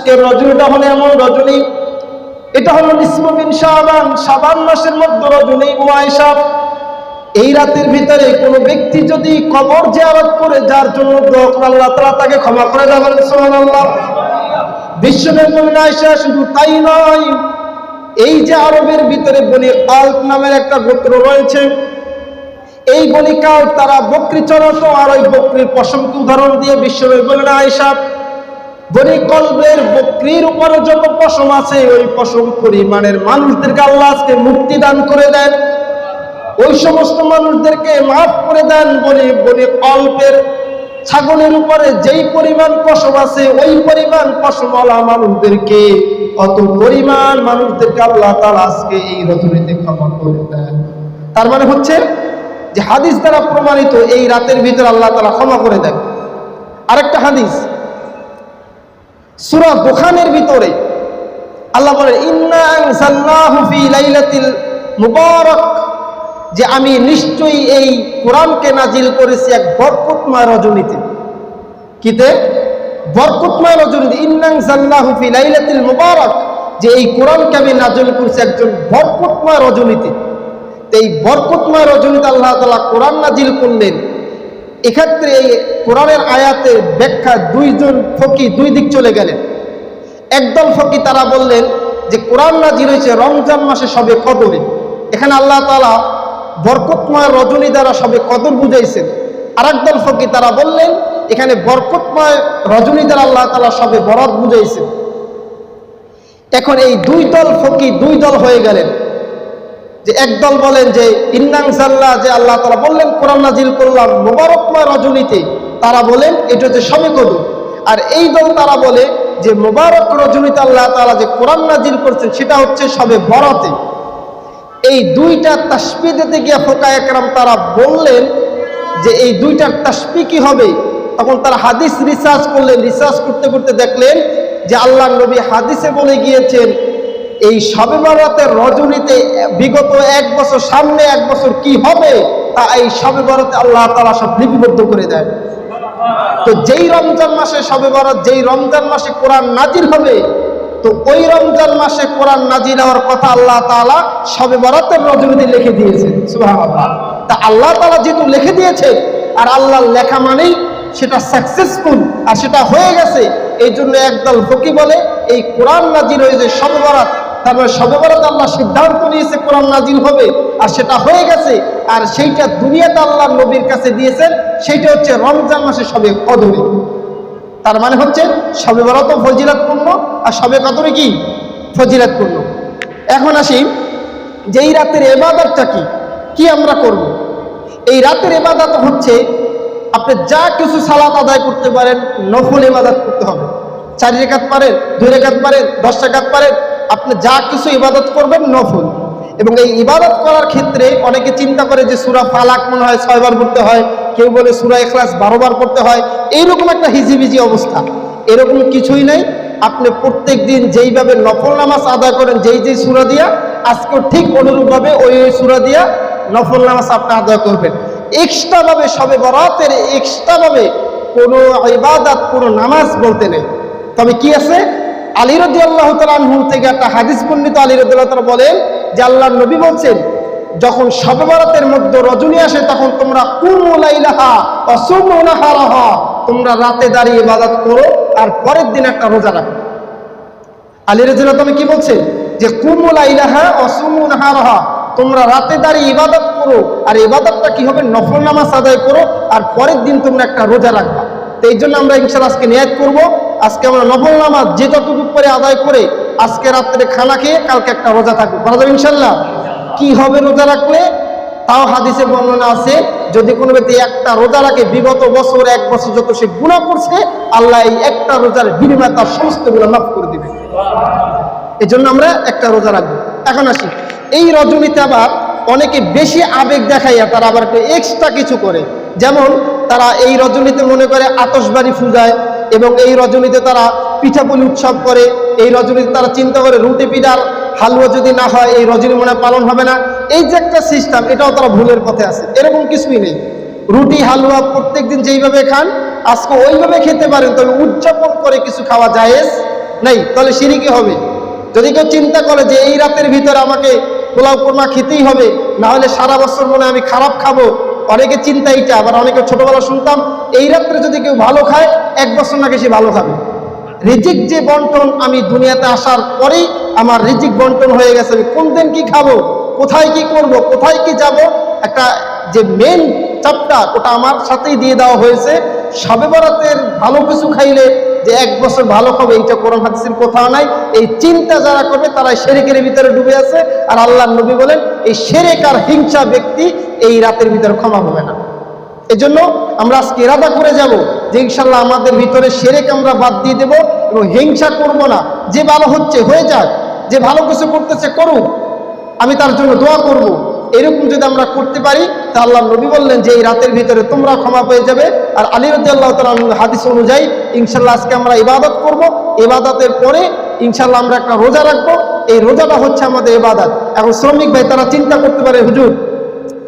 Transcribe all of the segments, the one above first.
আজকের রজনীটা হলো এমন রজনী। এটা হলো নিসমবিন শাবান শাবান মাসের মধ্যে রজনী ওয়াইশা এই রাতের ভিতরে কোনো ব্যক্তি যদি কবর জিয়ারত করে, যার জন্য আল্লাহ তাআলা তাকে ক্ষমা করে দেবেন সুবহানাল্লাহ। বিশ্বনবী আয়েশা, শুধু তাই নয়, এই যে আরবের ভিতরে বনি আল্ক নামের একটা গোত্র রয়েছে, এই বলিকাল তারা বকরি চড়াতো আর ওই বকরির পশমকে উদাহরণ দিয়ে বিশ্বনবী বলেন, আয়েশা উপরে যত পশম ওই পশম পরিমাণের মানুষদেরকে দান করে ওই সমস্ত মানুষদেরকে করে কল্পের ছাগলের উপরে যেই পরিমাণ পশম আছে, ওই পরিমাণ পশমওয়ালা মানুষদেরকে, অত পরিমাণ মানুষদেরকে আল্লাহ তাআলা আজকে এই রজনীতে ক্ষমা করে দেন। তার মানে হচ্ছে যে হাদিস দ্বারা প্রমাণিত এই রাতের ভিতরে আল্লাহ তাআলা ক্ষমা করে দেন। আরেকটা হাদিস সূরা দোকানের ভিতরে আল্লাহ ফি লাইলাতিল মুবারাক। যে আমি নিশ্চয়ই এই কোরআনকে নাজিল করেছি এক বরকতময় রজনীতে। কিতে? বরকতময় রজনীতে। ইন্নাং সাল্লাহু ফি লাইলাতিল মুবারাক। যে এই কোরআনকে আমি নাজিল করেছি একজন বরকতময় রজনীতে। এই বরকতময় রজনীতে আল্লাহ তালা কোরআন নাজিল করলেন। এক্ষেত্রে এই কোরআনের আয়াতের ব্যাখ্যা দুইজন ফকি দুই দিক চলে গেলেন। একদল ফকি তারা বললেন যে, কোরআন নাজিল হয়েছে রমজান মাসে সবে কদরে। এখানে আল্লাহ তালা বরকতময় রজনী দ্বারা সবে কদর বুঝাইছেন। আর একদল ফকি তারা বললেন, এখানে বরকতময় রজনী দ্বারা আল্লাহ তালা সবে বরাত বুঝাইছেন। এখন এই দুই দল ফকি দুই দল হয়ে গেলেন। যে একদল বলেন যে, ইন্নাং সাল্লাহ যে আল্লাহ তালা বললেন, কোরআন নাজিল করলাম মোবারকময় রজনীতে তারা বলেন, এটা হচ্ছে সবে কদর আর এই দল তারা বলে যে, মোবারক রজনীতে আল্লাহ তালা যে কোরআন নাজিল করছেন, সেটা হচ্ছে সবে বরাতে। এই দুইটা তাসপি দিতে গিয়ে ফোকা একরাম তারা বললেন যে, এই দুইটার তাসপি কি হবে? তখন তারা হাদিস রিসার্চ করলেন। রিসার্চ করতে করতে দেখলেন যে আল্লাহ নবী হাদিসে বলে গিয়েছেন এই সবে বরাতের রজনীতে বিগত এক বছর, সামনে এক বছর কি হবে, তা এই সবে বরাতে আল্লাহ তালা সব লিপিবদ্ধ করে দেয় তো যেই রমজান মাসে সবে বরাত যেই রমজান মাসে কোরআন নাজির হবে, তো ওই রমজান মাসে কোরআন নাজির হওয়ার কথা আল্লাহ তাআলা সবে বরাতের রজনীতে লিখে দিয়েছেন। তা আল্লাহ তাআলা যেহেতু লিখে দিয়েছে আর আল্লাহর লেখা মানেই সেটা সাকসেসফুল আর সেটা হয়ে গেছে এই জন্য একদল ফকি বলে, এই কোরআন নাজির হয়েছে সবে বরাত তারপরে সবে বরাত আল্লাহ সিদ্ধান্ত নিয়েছে, কোরআন নাজিল হবে, আর সেটা হয়ে গেছে, আর সেইটা দুনিয়াতে আল্লাহ নবীর কাছে দিয়েছেন, সেইটা হচ্ছে রমজান মাসে সবে কদরে। তার মানে হচ্ছে সবে বরাত ফজিলাতপূর্ণ আর সবে কদরে কি? ফজিলাতপূর্ণ এখন আসি যে এই রাতের এবাদতটা কি? কি আমরা করব। এই রাতের এবাদত হচ্ছে, আপনি যা কিছু সালাত আদায় করতে পারেন, নফল ইবাদত করতে হবে। চার রেখাত পারেন, দুই রেখাত পারেন, দশ রেখাত পারেন আপনি যা কিছু ইবাদত করবেন নফল। এবং এই ইবাদত করার ক্ষেত্রে অনেকে চিন্তা করে যে সুরা ফালাক মনে হয় ছয়বার করতে হয়, কেউ বলে সুরা এখলাস বারোবার করতে হয়, এইরকম একটা হিজিবিজি অবস্থা। এরকম কিছুই নেই। আপনি প্রত্যেক দিন যেইভাবে নফল নামাজ আদায় করেন, যেই যেই সুরা দিয়া, আজকে ঠিক অনুরূপভাবে ওই ওই সুরা দিয়া নফল নামাজ আপনি আদায় করবেন। এক্সট্রাভাবে সবে বরাতের এক্সট্রাভাবে কোনো ইবাদাত, কোনো নামাজ বলতে নেই। তবে কি আছে? আলী রদি আল্লাহ তালু থেকে একটা হাদিস পণ্ডিত আলী রদুল্লাহ তালা বলেন যে আল্লাহ নবী বলছেন, যখন সবে মধ্যে রজনী আসে তখন তোমরা কুমুলাইলাহা অসুমনাহারাহা তোমরা রাতে দাঁড়িয়ে ইবাদত করো আর পরের দিন একটা রোজা রাখো। আলী রদুল্লাহ তুমি কি বলছেন? যে কুমুলাইলাহা অসুমনাহারাহা তোমরা রাতে দাঁড়িয়ে ইবাদত করো আর ইবাদতটা কি হবে? নফল নামাজ আদায় করো আর পরের দিন তোমরা একটা রোজা রাখবা। তো এই জন্য আমরা ইনশাল আজকে নিয়াত করব। আজকে আমরা নফল নামাজ যে করে আদায় করে আজকে রাত্রে খানা খেয়ে কালকে একটা রোজা থাকব। করা যাবে ইনশাল্লাহ কি হবে রোজা রাখলে? তাও হাদিসে বর্ণনা আছে, যদি কোনো ব্যক্তি একটা রোজা রাখে, বিগত বছর, এক বছর যত সে গুণা করছে, আল্লাহ এই একটা রোজার বিনিময়ে তার সমস্ত গুণা মাফ করে দিবে। এই জন্য আমরা একটা রোজা রাখব। এখন আসি। এই রজনীতে আবার অনেকে বেশি আবেগ দেখাইয়া তারা আবার একটু এক্সট্রা কিছু করে। যেমন তারা এই রজনীতে মনে করে আতসবাড়ি ফুজায় এবং এই রজনীতে তারা পিঠাপুলি উৎসব করে, এই রজনীতে তারা চিন্তা করে রুটি পিঠার হালুয়া যদি না হয়, এই রজনী মনে পালন হবে না। এই যে একটা সিস্টেম এটাও তারা ভুলের পথে আছে। এরকম কিছুই নেই। রুটি, হালুয়া প্রত্যেক দিন যেইভাবে খান, আজকে ওইভাবে খেতে পারেন তবে উদযাপন করে কিছু খাওয়া জায়েজ নেই। তাহলে সিরিকি হবে? যদি কেউ চিন্তা করে যে এই রাতের ভিতরে আমাকে পোলাও কোরমা খেতেই হবে, না হলে সারা বছর মনে আমি খারাপ খাব অনেকে চিন্তা এইটা আবার অনেকে ছোটবেলা শুনতাম, এই রাত্রে যদি কেউ ভালো খায়, এক বছর নাকি সে ভালো খাবে। রিজিক যে বন্টন আমি দুনিয়াতে আসার পরেই আমার রিজিক বন্টন হয়ে গেছে, আমি কোন দিন কি খাব, কোথায় কি করব, কোথায় কি যাব, একটা যে মেন চাপটা, ওটা আমার সাথেই দিয়ে দেওয়া হয়েছে। সবে বরাতের ভালো কিছু খাইলে যে এক বছর ভালো হবে এইটা কোরআন হাদিসের কোথাও নাই। এই চিন্তা যারা করবে তারা শেরেকের ভিতরে ডুবে আছে। আর আল্লাহ নবী বলেন, এই শেরেক আর হিংসা ব্যক্তি এই রাতের ভিতরে ক্ষমা হবে না। এজন্য আমরা আজকে ইরাদা করে যাব যে ইনশাল্লাহ আমাদের ভিতরে সেরেক আমরা বাদ দিয়ে দেব এবং হিংসা করব না। যে ভালো হচ্ছে, হয়ে যাক। যে ভালো কিছু করতেছে, করুক। আমি তার জন্য দোয়া করব। এরকম যদি আমরা করতে পারি, তা আল্লাহ নবী বললেন যে এই রাতের ভিতরে তোমরা ক্ষমা পেয়ে যাবে। আর আলী রদি আল্লাহ তালা হাদিস অনুযায়ী ইনশাল্লাহ আজকে আমরা ইবাদত করব। ইবাদতের পরে ইনশাল্লাহ আমরা একটা রোজা রাখব। এই রোজাটা হচ্ছে আমাদের ইবাদত। এখন শ্রমিক ভাই, তারা চিন্তা করতে পারে, হুজুর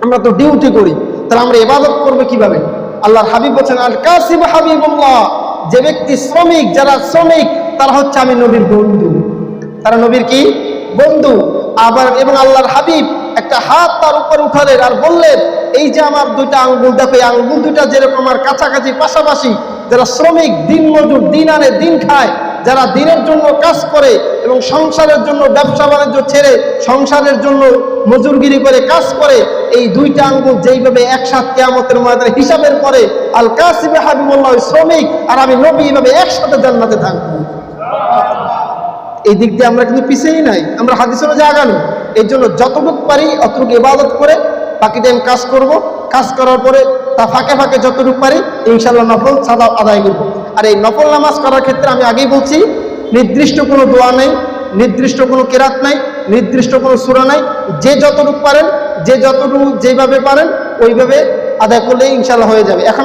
আমরা তো ডিউটি করি, তাহলে আমরা ইবাদত করব কীভাবে? আল্লাহর হাবিব বলছেন আল কাসিম হাবিবুল্লাহ। যে ব্যক্তি শ্রমিক, যারা শ্রমিক, তারা হচ্ছে আমি নবীর বন্ধু। তারা নবীর কি? বন্ধু। আবার এবং আল্লাহর হাবিব একটা হাত তার উপর উঠালেন আর বললেন, এই যে আমার দুইটা আঙ্গুল, দেখো, এই আঙ্গুল দুইটা যেরকম আমার কাছাকাছি, পাশাপাশি যারা শ্রমিক, দিন মজুর, দিন আনে, দিন খায় যারা দিনের জন্য কাজ করে এবং সংসারের জন্য, ব্যবসা বাণিজ্য ছেড়ে সংসারের জন্য মজুরগিরি করে কাজ করে, এই দুইটা আঙ্গুল যেইভাবে একসাথে কেয়ামতের ময়দানে হিসাবের পরে আল কাসিবে হাবিবুল্লাহ শ্রমিক আর আমি নবী এইভাবে একসাথে জান্নাতে থাকব। এই দিক দিয়ে আমরা কিন্তু পিছিয়েই নাই, আমরা হাদিস অনুযায়ী আগানো এই জন্য যতটুকু পারি অতটুকু ইবাদত করে বাকি টাইম কাজ করব। কাজ করার পরে তা ফাঁকে ফাঁকে যতটুকু পারি ইনশাল্লাহ নফল সাদা আদায় করব। আর এই নফল নামাজ করার ক্ষেত্রে আমি আগেই বলছি, নির্দিষ্ট কোনো দোয়া নেই, নির্দিষ্ট কোনো কেরাত নাই, নির্দিষ্ট কোনো সুরা নাই। যে যতটুকু পারেন, যে যতটুকু যেভাবে পারেন, ওইভাবে আদায় করলেই ইনশাল্লাহ হয়ে যাবে। এখন